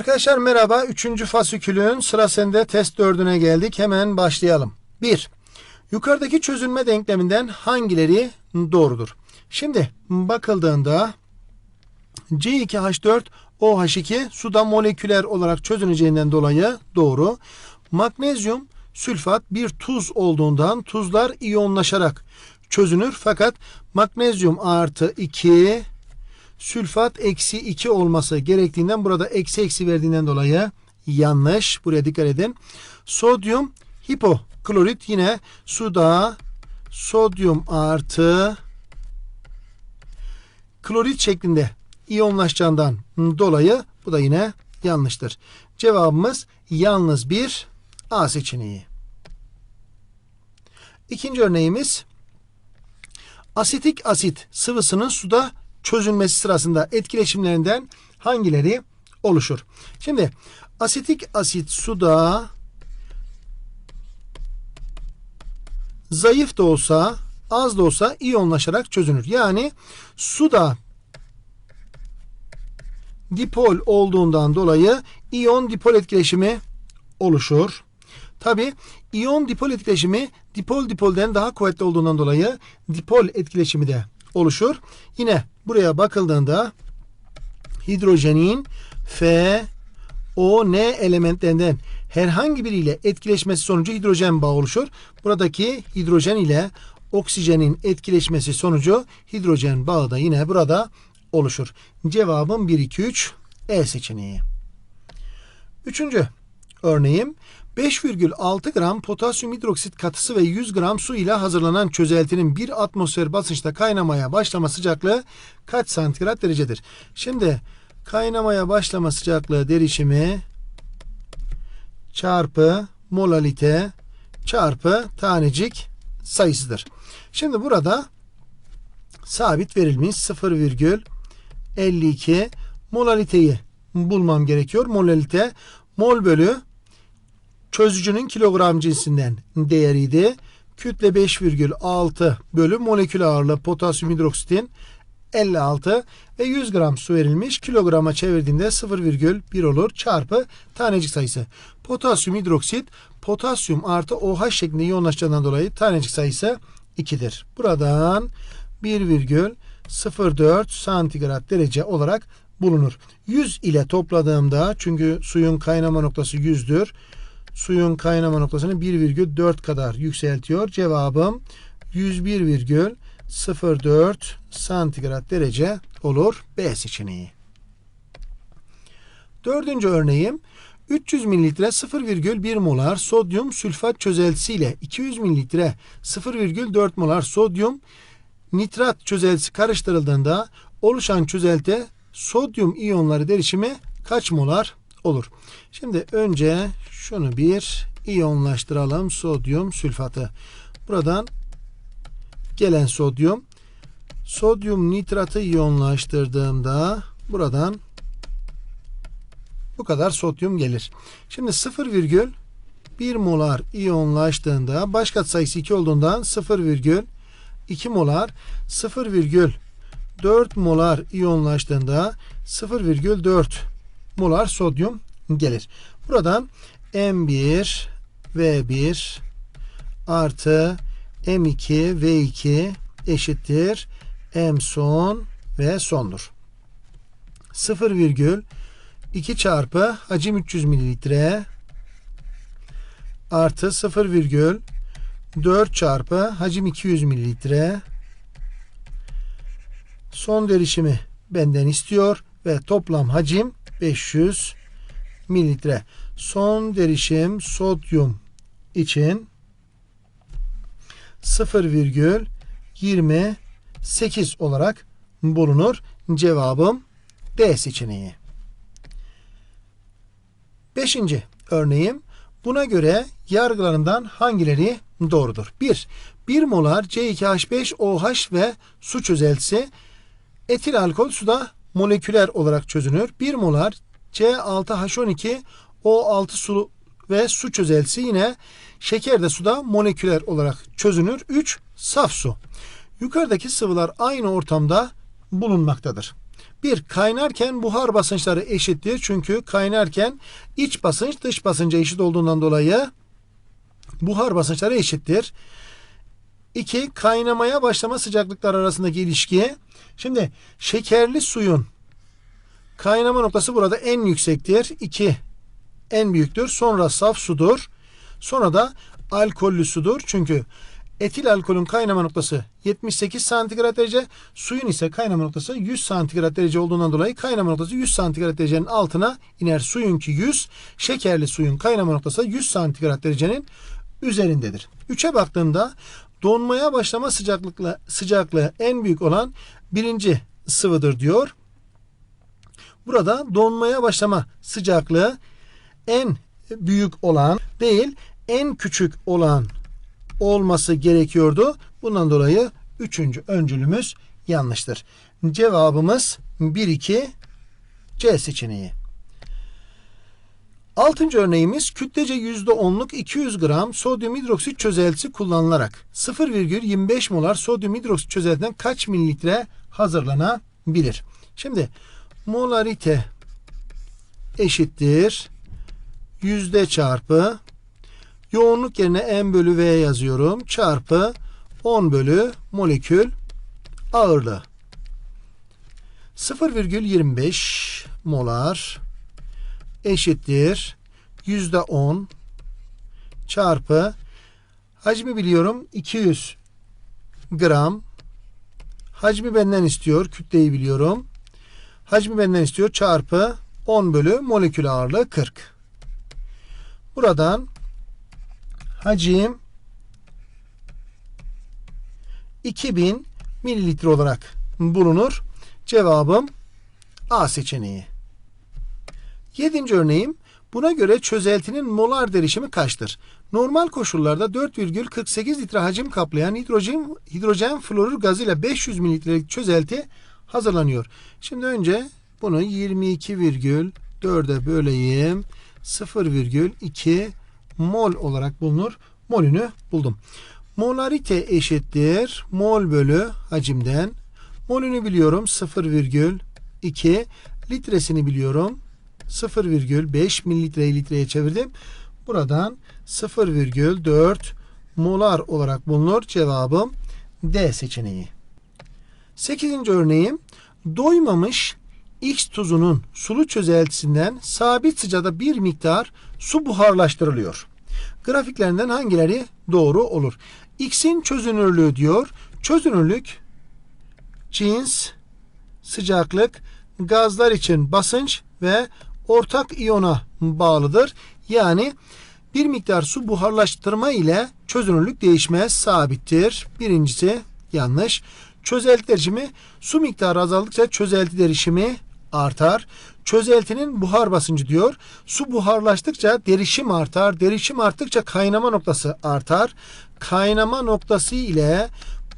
Arkadaşlar merhaba. Üçüncü fasikülün sıra test dördüne geldik. Hemen başlayalım. 1. Yukarıdaki çözülme denkleminden hangileri doğrudur? Şimdi bakıldığında C2H4 OH2 suda moleküler olarak çözüneceğinden dolayı doğru. Magnezyum sülfat bir tuz olduğundan tuzlar iyonlaşarak çözünür. Fakat magnezyum artı 2 sülfat eksi 2 olması gerektiğinden burada eksi eksi verdiğinden dolayı yanlış. Buraya dikkat edin. Sodyum hipoklorit yine suda sodyum artı klorit şeklinde iyonlaşacağından dolayı bu da yine yanlıştır. Cevabımız yalnız bir A seçeneği. İkinci örneğimiz asetik asit sıvısının suda çözülmesi sırasında etkileşimlerinden hangileri oluşur? Şimdi asetik asit suda zayıf da olsa az da olsa iyonlaşarak çözünür. Yani suda dipol olduğundan dolayı iyon dipol etkileşimi oluşur. Tabi iyon dipol etkileşimi dipol dipolden daha kuvvetli olduğundan dolayı dipol etkileşimi de oluşur. Yine buraya bakıldığında hidrojenin F, O, N elementlerinden herhangi biriyle etkileşmesi sonucu hidrojen bağı oluşur. Buradaki hidrojen ile oksijenin etkileşmesi sonucu hidrojen bağı da yine burada oluşur. Cevabım 1, 2, 3 E seçeneği. Üçüncü örneğim 5,6 gram potasyum hidroksit katısı ve 100 gram su ile hazırlanan çözeltinin 1 atmosfer basınçta kaynamaya başlama sıcaklığı kaç santigrat derecedir? Şimdi kaynamaya başlama sıcaklığı derişimi çarpı molalite çarpı tanecik sayısıdır. Şimdi burada sabit verilmiş 0,52 molaliteyi bulmam gerekiyor. Molalite mol bölü çözücünün kilogram cinsinden değeriydi. Kütle 5,6 bölü molekül ağırlığı potasyum hidroksitin 56 ve 100 gram su verilmiş. Kilograma çevirdiğinde 0,1 olur çarpı tanecik sayısı. Potasyum hidroksit potasyum artı OH şeklinde yoğunlaşacağından dolayı tanecik sayısı 2'dir. Buradan 1,04 santigrat derece olarak bulunur. 100 ile topladığımda çünkü suyun kaynama noktası 100'dür. Suyun kaynama noktasını 1,4 kadar yükseltiyor. Cevabım 101,04 santigrat derece olur. B seçeneği. Dördüncü örneğim 300 mililitre 0,1 molar sodyum sülfat çözeltisi ile 200 mililitre 0,4 molar sodyum nitrat çözeltisi karıştırıldığında oluşan çözelte sodyum iyonları derişimi kaç molar olur? Şimdi önce şunu bir iyonlaştıralım sodyum sülfatı. Buradan gelen sodyum sodyum nitratı iyonlaştırdığımda buradan bu kadar sodyum gelir. Şimdi 0,1 molar iyonlaştığında baş katsayısı 2 olduğundan 0,2 molar 0,4 molar iyonlaştığında 0,4 molar sodyum gelir. Buradan M1 V1 artı M2 V2 eşittir M son ve sondur. 0,2 çarpı hacim 300 mililitre artı 0,4 çarpı hacim 200 mililitre son derişimi benden istiyor ve toplam hacim 500 mililitre. Son derişim sodyum için 0,28 olarak bulunur. Cevabım D seçeneği. Beşinci örneğim. Buna göre yargılarından hangileri doğrudur? 1. 1 molar C2H5OH ve su çözeltisi etil alkol suda moleküler olarak çözünür. 1 molar C6H12 O6 su ve su çözeltisi yine şeker de suda moleküler olarak çözünür. 3. Saf su. Yukarıdaki sıvılar aynı ortamda bulunmaktadır. Bir, kaynarken buhar basınçları eşittir. Çünkü kaynarken iç basınç dış basınca eşit olduğundan dolayı buhar basınçları eşittir. 2. Kaynamaya başlama sıcaklıklar arasındaki ilişki. Şimdi şekerli suyun kaynama noktası burada en yüksektir. 2 en büyüktür. Sonra saf sudur. Sonra da alkollü sudur. Çünkü etil alkolün kaynama noktası 78 santigrat derece, suyun ise kaynama noktası 100 santigrat derece olduğundan dolayı kaynama noktası 100 santigrat derecenin altına iner. Suyunki 100, şekerli suyun kaynama noktası 100 santigrat derecenin üzerindedir. 3'e baktığımda donmaya başlama sıcaklıkla sıcaklığı en büyük olan birinci sıvıdır diyor. Burada donmaya başlama sıcaklığı en büyük olan değil en küçük olan olması gerekiyordu. Bundan dolayı üçüncü öncülümüz yanlıştır. Cevabımız 1-2 C seçeneği. Altıncı örneğimiz kütlece %10'luk 200 gram sodyum hidroksit çözeltisi kullanılarak 0,25 molar sodyum hidroksit çözeltiden kaç mililitre hazırlanabilir? Şimdi molarite eşittir yüzde çarpı yoğunluk yerine m bölü v yazıyorum çarpı 10 bölü molekül ağırlığı 0,25 molar eşittir yüzde 10 çarpı hacmi biliyorum 200 gram hacmi benden istiyor kütleyi biliyorum hacmi benden istiyor çarpı 10 bölü molekül ağırlığı 40 buradan hacim 2000 mililitre olarak bulunur. Cevabım A seçeneği. Yedinci örneğim buna göre çözeltinin molar derişimi kaçtır? Normal koşullarda 4,48 litre hacim kaplayan hidrojen, hidrojen florür gazıyla 500 mililitrelik çözelti hazırlanıyor. Şimdi önce bunu 22,4'e böleyim. 0,2 mol olarak bulunur. Molünü buldum. Molarite eşittir. Mol bölü hacimden. Molünü biliyorum 0,2. Litresini biliyorum. 0,5 mililitreyi litreye çevirdim. Buradan 0,4 molar olarak bulunur. Cevabım D seçeneği. 8. örneğim doymamış X tuzunun sulu çözeltisinden sabit sıcada bir miktar su buharlaştırılıyor. Grafiklerinden hangileri doğru olur? X'in çözünürlüğü diyor. Çözünürlük cins, sıcaklık, gazlar için basınç ve ortak iyona bağlıdır. Yani bir miktar su buharlaştırma ile çözünürlük değişmez, sabittir. Birincisi yanlış. Çözelti derişimi su miktarı azaldıkça çözelti derişimi artar. Çözeltinin buhar basıncı diyor. Su buharlaştıkça derişim artar. Derişim arttıkça kaynama noktası artar. Kaynama noktası ile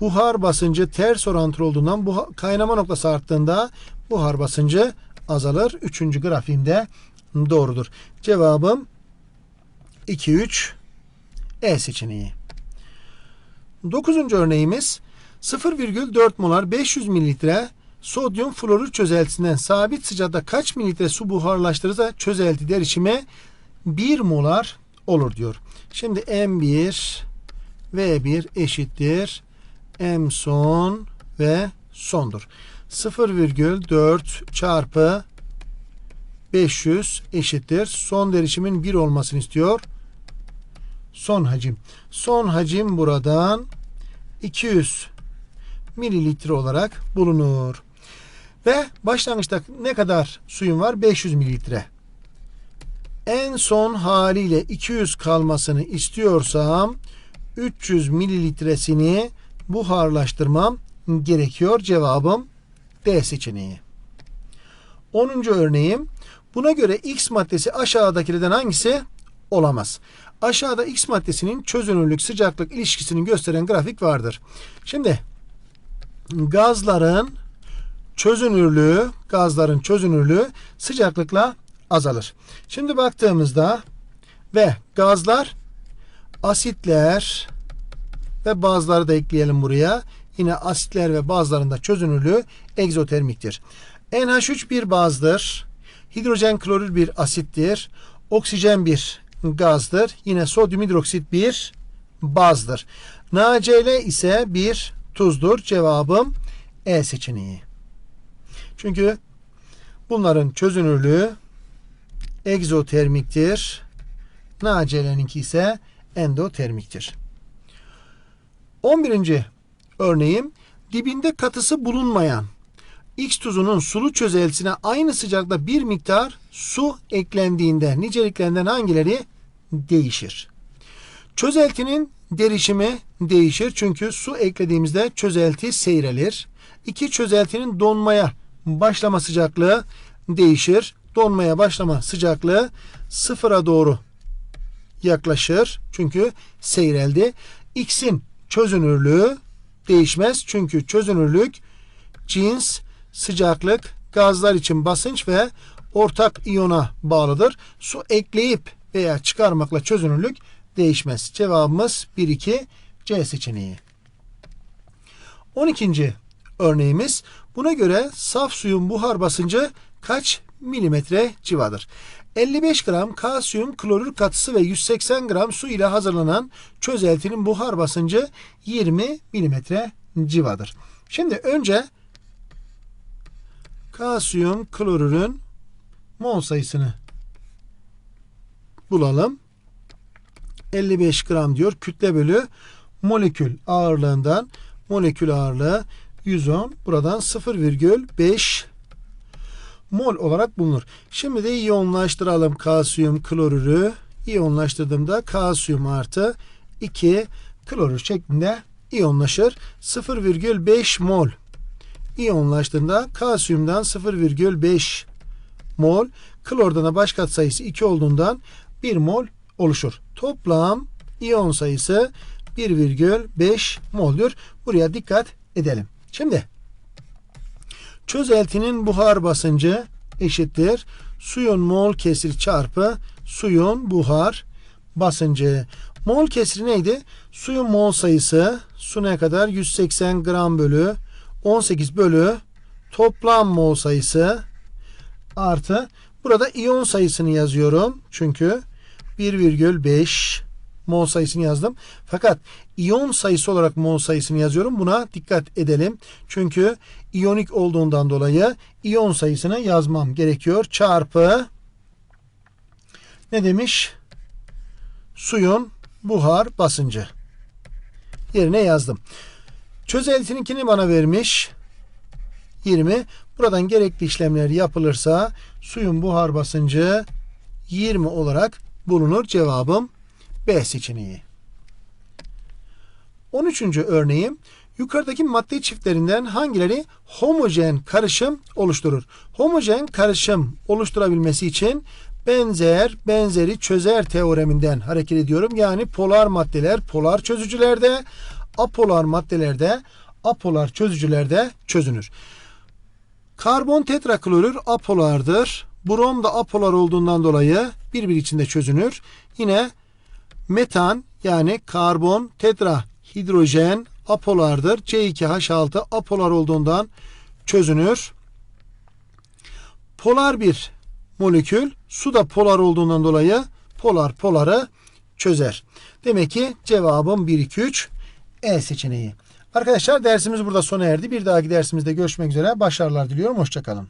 buhar basıncı ters orantılı olduğundan buhar, kaynama noktası arttığında buhar basıncı azalır. Üçüncü grafiğimde doğrudur. Cevabım 2 3 E seçeneği. Dokuzuncu örneğimiz 0,4 molar 500 mililitre sodyum florür çözeltisinden sabit sıcakta kaç mililitre su buharlaştırırsa çözelti derişimi 1 molar olur diyor. Şimdi M1 V1 eşittir M son ve sondur. 0,4 çarpı 500 eşittir. Son derişimin 1 olmasını istiyor. Son hacim. Son hacim buradan 200 mililitre olarak bulunur. Ve başlangıçta ne kadar suyum var? 500 mililitre. En son haliyle 200 kalmasını istiyorsam 300 mililitresini buharlaştırmam gerekiyor. Cevabım D seçeneği. 10. örneğim. Buna göre X maddesi aşağıdakilerden hangisi olamaz? Aşağıda X maddesinin çözünürlük sıcaklık ilişkisini gösteren grafik vardır. Şimdi gazların çözünürlüğü, gazların çözünürlüğü sıcaklıkla azalır. Şimdi baktığımızda ve gazlar asitler ve bazıları da ekleyelim buraya. Yine asitler ve bazılarında çözünürlüğü egzotermiktir. NH3 bir bazdır. Hidrojen klorür bir asittir. Oksijen bir gazdır. Yine sodyum hidroksit bir bazdır. NaCl ise bir tuzdur. Cevabım E seçeneği. Çünkü bunların çözünürlüğü egzotermiktir. NaCl'ninki ise endotermiktir. 11. örneğim dibinde katısı bulunmayan X tuzunun sulu çözeltisine aynı sıcaklıkta bir miktar su eklendiğinde niceliklerinden hangileri değişir? Çözeltinin derişimi değişir çünkü su eklediğimizde çözelti seyrelir. İki çözeltinin donmaya başlama sıcaklığı değişir. Donmaya başlama sıcaklığı sıfıra doğru yaklaşır. Çünkü seyreldi. X'in çözünürlüğü değişmez. Çünkü çözünürlük cins, sıcaklık, gazlar için basınç ve ortak iyona bağlıdır. Su ekleyip veya çıkarmakla çözünürlük değişmez. Cevabımız 1 2 C seçeneği. 12. örneğimiz buna göre saf suyun buhar basıncı kaç milimetre civadır? 55 gram kalsiyum klorür katısı ve 180 gram su ile hazırlanan çözeltinin buhar basıncı 20 milimetre civadır. Şimdi önce kalsiyum klorürün mol sayısını bulalım. 55 gram diyor. Kütle bölü molekül ağırlığından molekül ağırlığı 110. Buradan 0,5 mol olarak bulunur. Şimdi de iyonlaştıralım kalsiyum klorürü. İyonlaştırdığımda kalsiyum artı 2 klorür şeklinde iyonlaşır. 0,5 mol iyonlaştığında kalsiyumdan 0,5 mol klordan da baş katsayısı 2 olduğundan 1 mol oluşur. Toplam iyon sayısı 1,5 moldür. Buraya dikkat edelim. Şimdi çözeltinin buhar basıncı eşittir. Suyun mol kesri çarpı suyun buhar basıncı. Mol kesri neydi? Suyun mol sayısı su ne kadar? 180 gram bölü 18 bölü toplam mol sayısı artı burada iyon sayısını yazıyorum. Çünkü 1,5 mol sayısını yazdım. Fakat iyon sayısı olarak mol sayısını yazıyorum. Buna dikkat edelim. Çünkü iyonik olduğundan dolayı iyon sayısını yazmam gerekiyor. Çarpı ne demiş? Suyun buhar basıncı. Yerine yazdım. Çözeltininkini bana vermiş. 20. Buradan gerekli işlemler yapılırsa suyun buhar basıncı 20 olarak bulunur. Cevabım B seçeneği. 13. örneğim yukarıdaki madde çiftlerinden hangileri homojen karışım oluşturur? Homojen karışım oluşturabilmesi için benzer benzeri çözer teoreminden hareket ediyorum. Yani polar maddeler polar çözücülerde, apolar maddelerde apolar çözücülerde çözünür. Karbon tetraklorür apolardır. Brom da apolar olduğundan dolayı birbiri içinde çözünür. Yine metan yani karbon tetra hidrojen apolardır. C2H6 apolar olduğundan çözünür. Polar bir molekül su da polar olduğundan dolayı polar poları çözer. Demek ki cevabım 1 2 3 E seçeneği. Arkadaşlar dersimiz burada sona erdi. Bir dahaki dersimizde görüşmek üzere. Başarılar diliyorum. Hoşçakalın.